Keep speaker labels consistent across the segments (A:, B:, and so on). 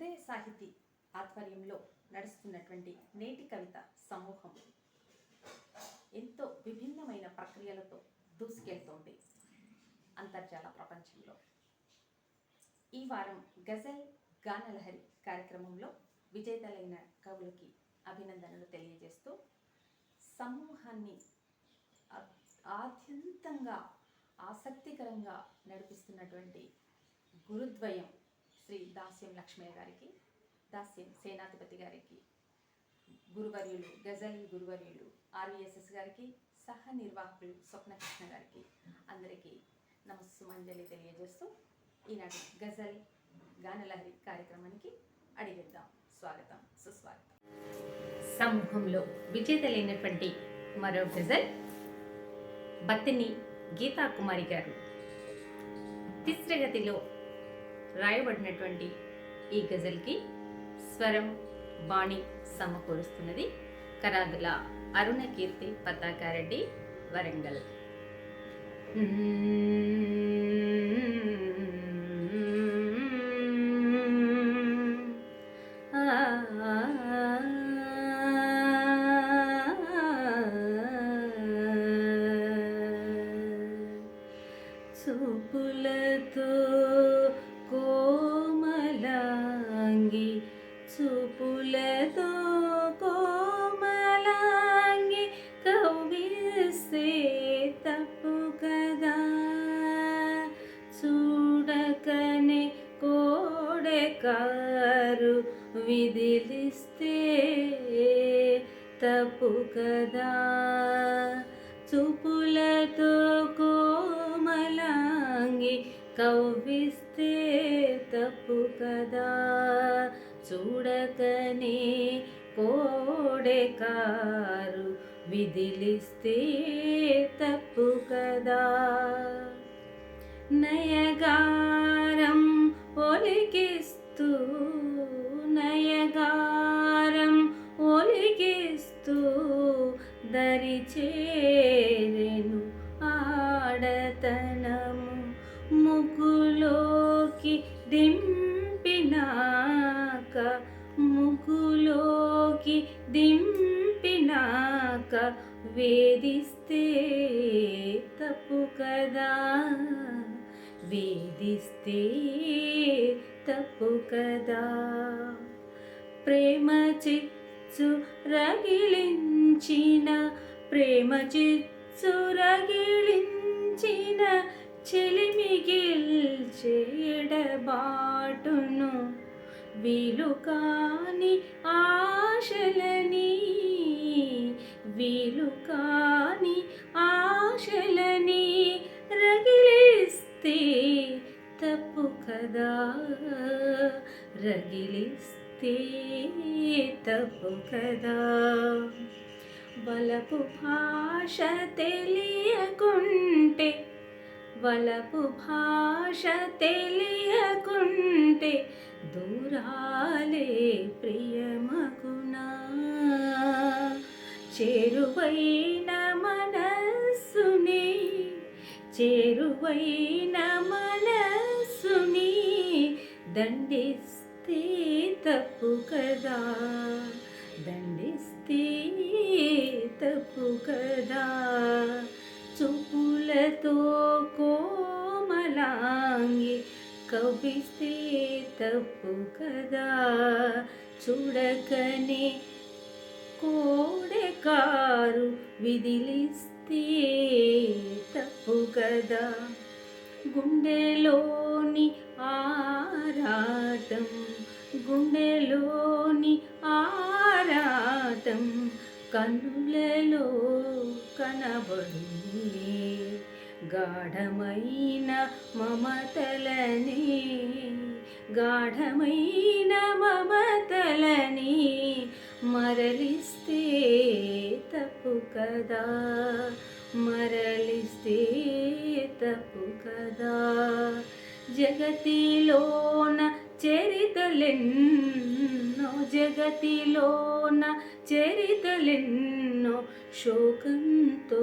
A: ఉదయ సాహితీ ఆధ్వర్యంలో నడుస్తున్నటువంటి నేటి కవిత సమూహం ఎంతో విభిన్నమైన ప్రక్రియలతో దూసుకెళ్తోంది అంతర్జాల ప్రపంచంలో. ఈ వారం గజల్ గానలహరి కార్యక్రమంలో విజేతలైన కవులకి అభినందనలు తెలియజేస్తూ సమూహాన్ని ఆ- ఆద్యంతంగా ఆసక్తికరంగా నడిపిస్తున్నటువంటి గురుద్వయం శ్రీ దాస్యం లక్ష్మయ్య గారికి దాస్యం సేనాధిపతి గారికి గురువర్యులు గజల్ గురువర్యులు ఆర్వీఎస్ఎస్ గారికి సహ నిర్వాహకులు స్వప్నకృష్ణ గారికి అందరికీ నమస్సుమంజలి తెలియజేస్తూ ఈనాటి గజల్ గానలహరి కార్యక్రమానికి అడిగిద్దాం. స్వాగతం సుస్వాగతం. సమూహంలో విజేతలైనటువంటి మరో గజల్ బత్తిని గీతా కుమారి గారు. తిస్రగతిలో రాయబడినటువంటి ఈ గజల్కి స్వరం బాణి సమకూరుస్తున్నది కరాదుల అరుణకీర్తి పతాకారెడ్డి వరంగల్. చూపులతో తప్పు కదా. చూపులతో కోమలాంగి కవ్విస్తే తప్పు కదా. చూడకనే కోడెకారు విదిలిస్తే తప్పు కదా. నయగారం ఒలికిస్తూ నయగా దరిచేరెను ఆడతనము ముకులోకి దింపినాక ముకులోకి దింపినాక వేధిస్తే తప్పు కదా? వేధిస్తే తప్పు కదా? ప్రేమ చిచ్చు రగిలించిన ప్రేమ చిచ్చు రగిలించిన చెలిమిగిల్చేడబాటును వీలు కాని ఆశలని వీలు కాని ఆశలని రగిలిస్తే తప్పు కదా రగిలిస్తే తప్పు కదా. వలపు భాష తెలియకుంటే వలపు భాష తెలియకుంటే దూరాలే ప్రియమగునా. చేరువైన మనస్సుని చేరువైన మనస్సుని దండిస్తే తప్పు కదా దండిస్తే తప్పు కదా చూపులతో కోమలాంగి కవిస్తే తప్పు కదా చూడకనే కోడెకారు విదిలిస్తే తప్పు కదా గుండెలోని ఆరాటం గుండెలోని ఆరాటం కన్నులలో కనబడునే. గాఢమైన మమతలని గాఢమైన మమతలని మరలిస్తే తప్పు కదా మరలిస్తే తప్పు కదా. జగతిలోన చరితలెన్నో జగతిలోన చరితలెన్నో శోకంతో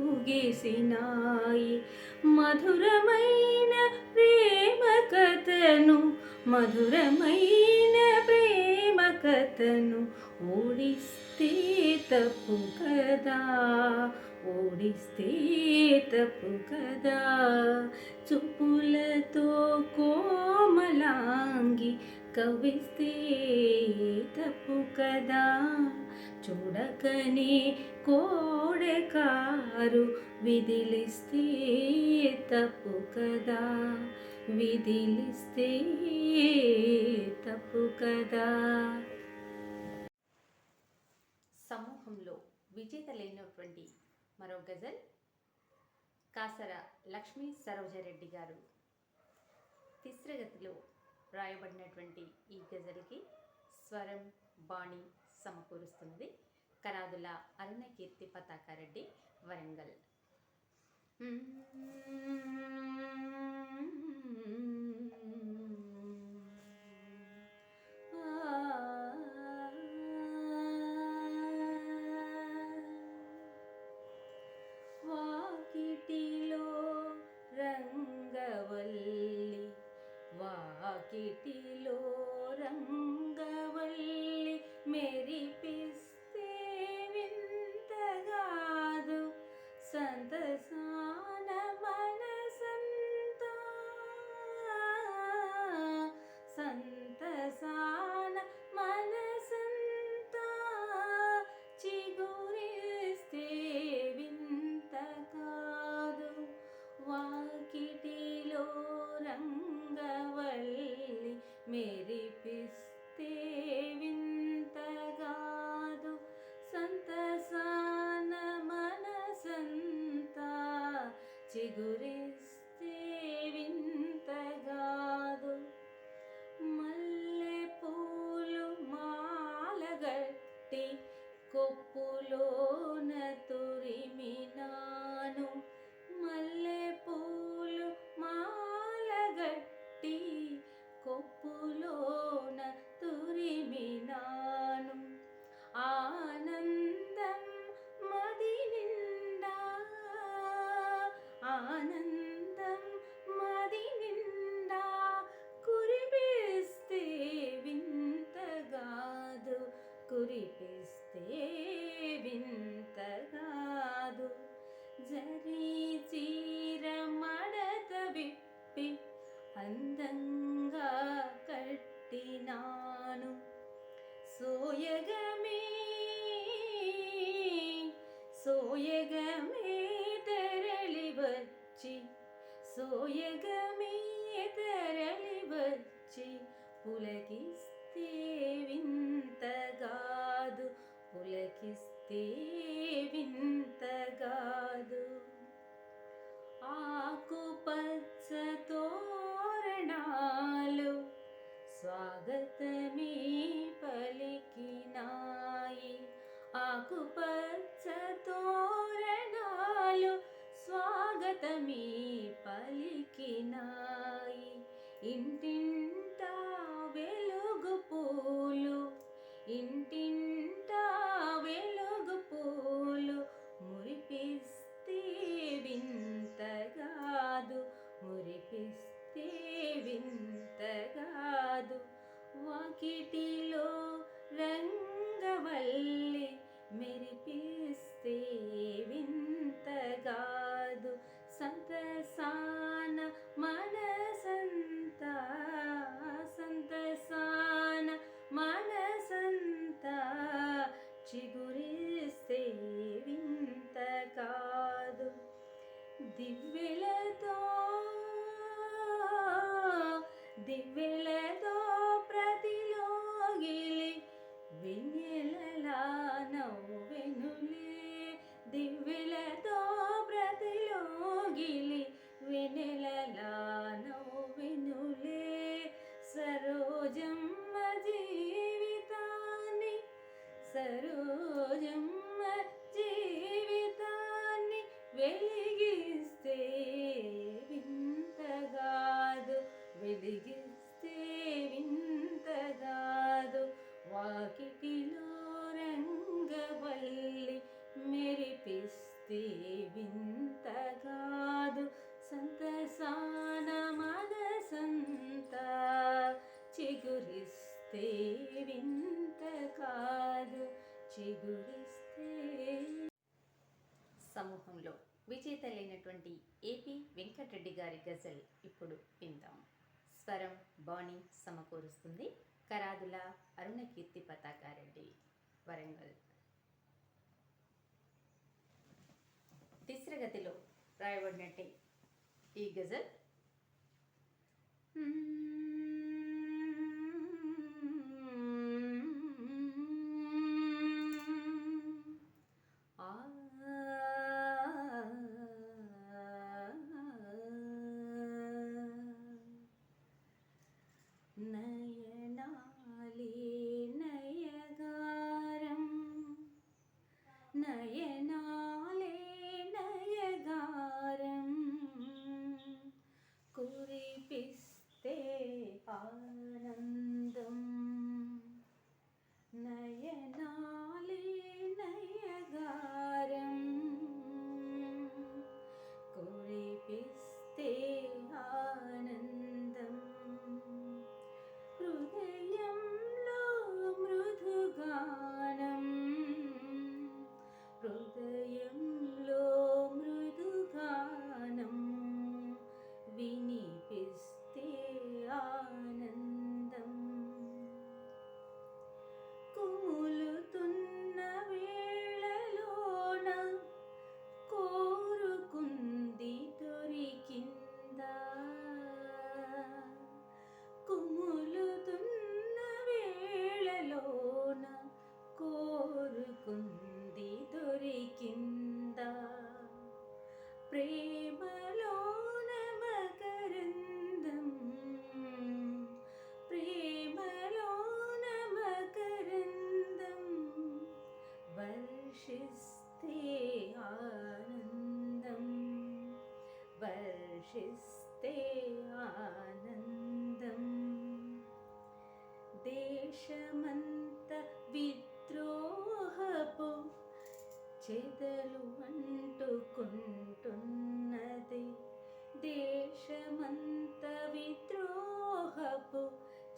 A: ముగిసినాయి. మధురమైన ప్రేమ కథను
B: మధురమైన ప్రేమ కథను ఓడిస్తే తప్పు కదా ఓడిస్తే తప్పు కదా. చుప్పులతో కవిస్తే తప్పు కదా. చూడకని కోడెకారు విదిలిస్తే తప్పు కదా. విదిలిస్తే తప్పు కదా.
A: సమూహంలో విజేత లేనటువంటి మరో గజల్ కాసర లక్ష్మీ సరోజరెడ్డి గారు. తిస్రగతిలో రాయబడినటువంటి ఈ గజల్కి స్వరం బాణి సమకూరుస్తున్నది కరాదుల అరుణకీర్తి పతాకారెడ్డి వరంగల్.
B: చిగురిస్తే
C: సమూహంలో విజేతలైనటువంటి ఏపీ వెంకటరెడ్డి గారి గజల్ ఇప్పుడు విందాం. స్వరం బాణి సమకూరుస్తుంది. కరాదుల అరుణకీర్తి పతాకారెడ్డి వరంగల్. తిస్రగతిలో రాయబడినట్టే ఈ గజల్.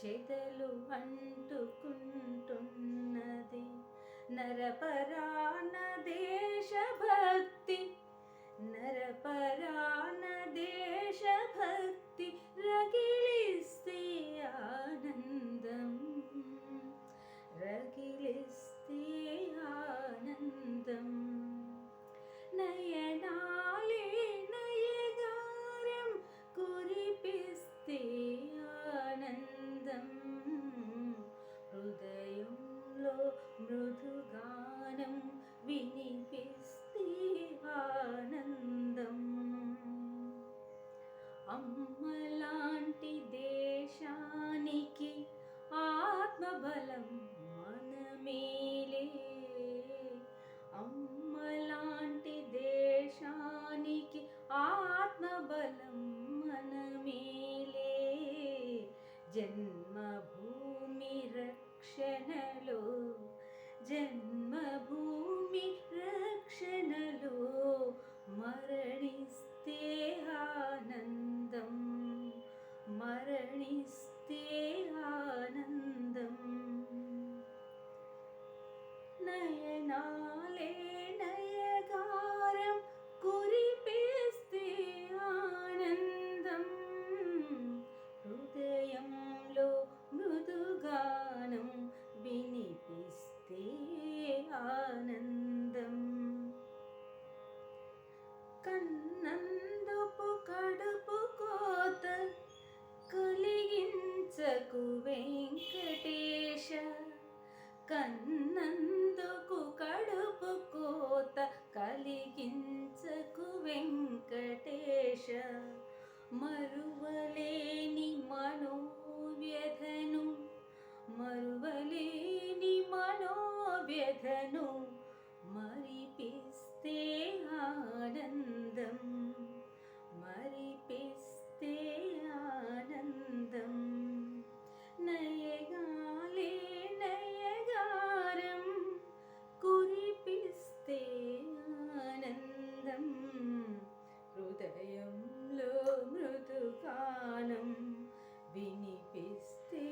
A: చెదలు అంటుకుంటున్నది. నరపరాణ దేశభక్తి నరపరాణ దేశభక్తి రగిలిస్తే ఆనందం రగిలిస్తే ఆనందం. నయనాలే నయగారం కురిపిస్తే 一嗯 మరువలేని మనోవ్యధను మరువలేని మనోవ్యధను మరిపిస్తే ఆనందం మరిపిస్తే ఆనందం. నయగాలే నయగారం కురిపిస్తే ఆనందం. హృదయంలో మృదుగానం వినిపిస్తే